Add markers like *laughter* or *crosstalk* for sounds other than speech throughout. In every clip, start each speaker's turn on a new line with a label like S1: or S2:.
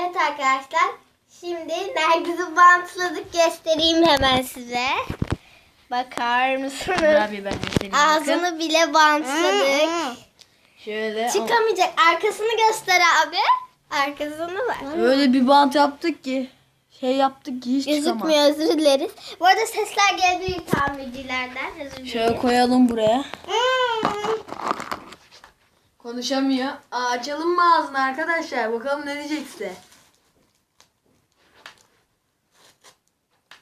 S1: Evet arkadaşlar. Şimdi Nergiz'i bantladık. Göstereyim hemen size. Bakar mısınız?
S2: Abi ben göstereyim. Bakın.
S1: Ağzını bile bantladık.
S2: Şöyle.
S1: Çıkamayacak. Arkasını göster abi. Arkasını var.
S2: Öyle bir bant yaptık ki. Şey yaptık ki hiç çıkamaz.
S1: Gözükmüyor özür dileriz. Bu arada sesler geldi tamircilerden. Özür dileriz.
S2: Şöyle koyalım buraya.
S1: Hmm.
S2: Konuşamıyor. Aa, açalım mı ağzını arkadaşlar? Bakalım ne diyecek size.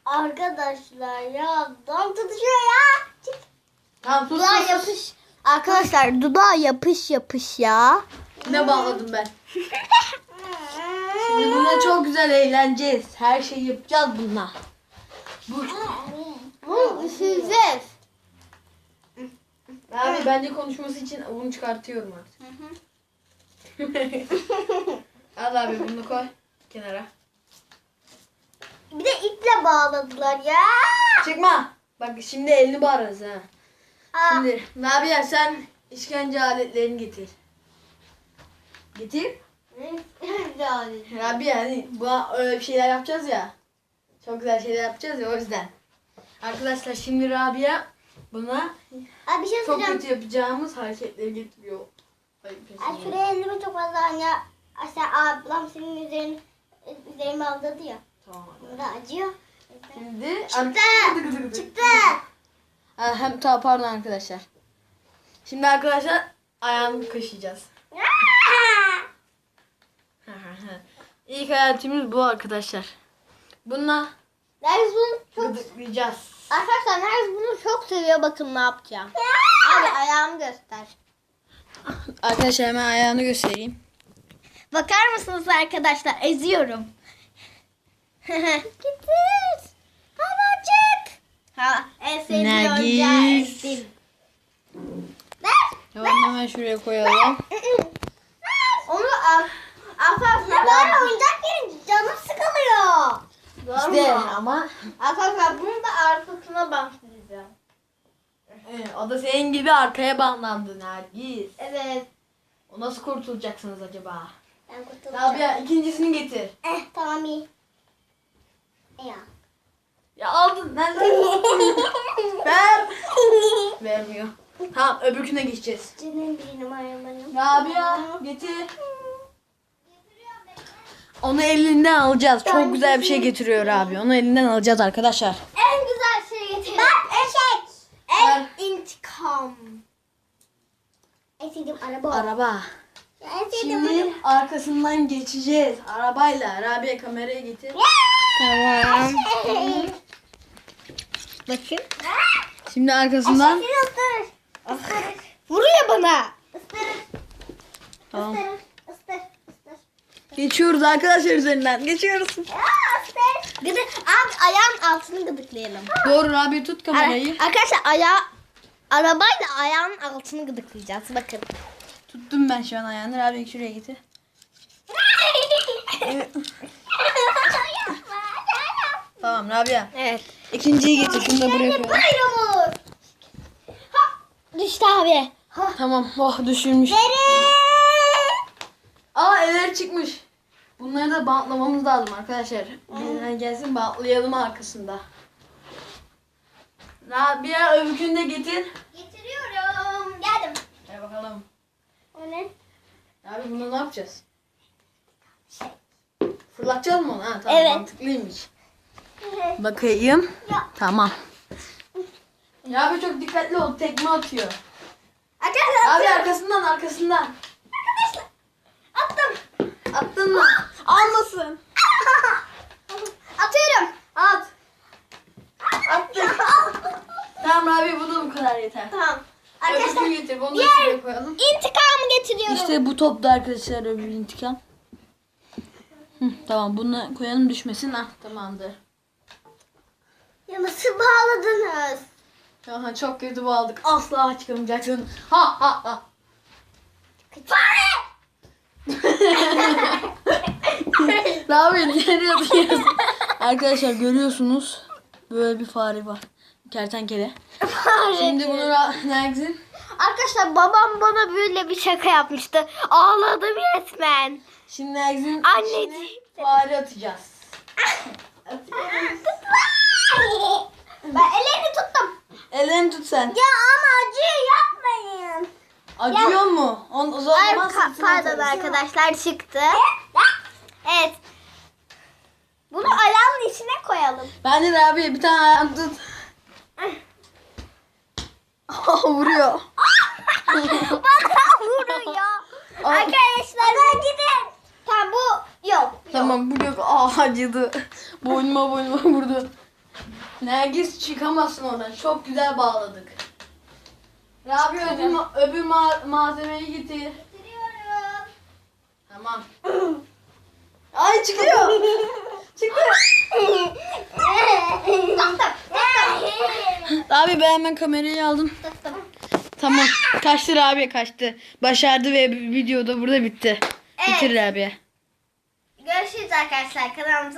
S1: Arkadaşlar ya dam tutuşuyor ya. Çık.
S2: Tamam sus
S1: Dudağa
S2: sus, sus.
S1: yapış. Arkadaşlar dudağa yapış yapış ya.
S2: Ne bağladım ben? *laughs* Şimdi buna çok güzel eğleneceğiz. Her şeyi yapacağız bununla. Bu...
S1: Bu üşüyeceğiz.
S2: Abi bence konuşması için bunu çıkartıyorum artık. *laughs* Al abi bunu koy kenara.
S1: Bir de iple bağladılar ya.
S2: Çıkma. Bak şimdi elini bağırırız ha.
S1: Aa,
S2: Şimdi Rabia sen işkence aletlerini getir. Getir. Rabia hani bu öyle bir şeyler yapacağız ya. Çok güzel şeyler yapacağız ya o yüzden. Arkadaşlar şimdi Rabia buna
S1: Abi bir şey
S2: çok kötü yapacağımız hareketleri getiriyor. Ay, peşine.
S1: Ay şuraya elimi çok fazla hani aşağı ablam senin üzerin üzerime aldırdı ya.
S2: Tamam. hadi.
S1: Burada acıyor.
S2: Şimdi
S1: Çıktı. Çıktı.
S2: Ha, hem tamam pardon arkadaşlar. Şimdi arkadaşlar ayağını kaşıyacağız. İlk aletimiz bu arkadaşlar. Bununla
S1: Nergis bunu çok...
S2: gıdıklayacağız.
S1: Arkadaşlar Nergis bunu çok seviyor. Bakın ne yapacağım. Abi ayağımı göster.
S2: Arkadaşlar hemen ayağını göstereyim.
S1: Bakar mısınız arkadaşlar? Eziyorum. Getir. Havacık. Ha,
S2: Nergis.
S1: Ver.
S2: Tamam hemen şuraya koyalım.
S1: Onu al. Arkadaşlar böyle oyuncak yerin canım sıkılıyor.
S2: İşte ama
S1: Arkadaşlar bunu da arkasına bantlayacağım.
S2: E, o da senin gibi arkaya bağlandı Nergis.
S1: Evet.
S2: O nasıl kurtulacaksınız acaba?
S1: Ben kurtulacağım.
S2: Rabia ikincisini getir.
S1: Eh tamam iyi. Ya.
S2: Ya aldın nerede? *laughs* Ver. *laughs* Vermiyor. Tamam öbürküne geçeceğiz.
S1: Canım benim ayağım.
S2: Rabia getir. Onu elinden alacağız. Çok güzel bir şey getiriyor abi. Onu elinden alacağız arkadaşlar.
S1: En güzel şey getirdim. Ben eşek.
S2: Ver.
S1: En intikam. En sevdiğim araba.
S2: Araba.
S1: En sevdiğim
S2: Şimdi arkasından geçeceğiz. Arabayla. Rabia kameraya getir.
S1: Tamam. Bakın.
S2: Şimdi arkasından.
S1: Seni ısırır. Isırır. Vuruyor bana. Isırır.
S2: Tamam.
S1: Isırır. Isır. Isır.
S2: Geçiyoruz arkadaşlar üzerinden. Geçiyoruz.
S1: Aa, ısır. Gıdı. Abi ayağın altını gıdıklayalım.
S2: Doğru Rabia tut kamerayı.
S1: Ar- Arkadaşlar ayağı arabayla ayağın altını gıdıklayacağız. Bakın.
S2: Tuttum ben şu an ayağını. Rabia şuraya getir. Tamam Rabia.
S1: evet.
S2: İkinciyi getir. Şunu da buraya koyalım.
S1: Böyle vur. Ha, düştü abi. Ha.
S2: Tamam. Oh düşürmüş.
S1: Geri.
S2: Aa eller çıkmış. Bunları da bantlamamız lazım arkadaşlar. Birinden gelsin bantlayalım arkasında. Rabia öbürkünü de getir.
S1: Getiriyorum. Geldim.
S2: Gel bakalım.
S1: O ne?
S2: Abi bunu ne yapacağız? Fırlatacağız mı onu? Ha, tamam
S1: Evet.
S2: mantıklıymış. Bakayım.
S1: Ya.
S2: Tamam. Ya abi çok dikkatli ol. Tekme atıyor.
S1: Arkadaşlar
S2: Abi arkasından arkasından.
S1: arkadaşlar. Attım.
S2: Attın mı? Almasın. *laughs*
S1: Atıyorum.
S2: At. Attın. Tamam abi bu da bu kadar yeter.
S1: Tamam. Arkadaşlar
S2: Öbürkünü getir. Bunu da şuraya koyalım.
S1: intikamı getiriyorum.
S2: İşte bu top da arkadaşlar öbür intikam. Hı, tamam bunu koyalım düşmesin. Ah tamamdır.
S1: Ya nasıl bağladınız?
S2: Aha, çok kötü bağladık. Asla çıkamayacaksın. Ha ha ha.
S1: Fare! *laughs*
S2: Yapıyorsun? Nereye atıyorsun? Arkadaşlar görüyorsunuz. Böyle bir fare var. Kertenkele. Şimdi bunu Ra- Nergiz'in
S1: Arkadaşlar babam bana böyle bir şaka yapmıştı. Ağladım resmen.
S2: Şimdi Nergis'in
S1: Anneciğim.
S2: içine fare atacağız.
S1: ben ellerini tuttum.
S2: Ellerini tut sen.
S1: Ya ama acıyor yapmayın.
S2: Acıyor mu? On, o zaman
S1: Ay,
S2: zaman
S1: ka-
S2: sırtına
S1: pardon
S2: atarız.
S1: arkadaşlar çıktı. Evet. Bunu ayağının içine koyalım.
S2: Bence de abi bir tane ayağını tut. Vuruyor.
S1: Bana vuruyor. Arkadaşlar ben gidin. Tamam bu yok.
S2: Tamam bu yok. Aa acıdı. Boynuma boynuma vurdu. Nergis çıkamazsın oradan. Çok güzel bağladık. Rabi öbür, ma- öbür ma- malzemeyi getir.
S1: Getiriyorum.
S2: Tamam. Ay çıkıyor. Çıktı. *laughs* Abi ben hemen kamerayı aldım.
S1: Taktım.
S2: Tamam. Kaçtı Rabia kaçtı. Başardı ve video da burada bitti.
S1: Evet.
S2: Bitir Rabia.
S1: Görüşürüz arkadaşlar kanalımıza.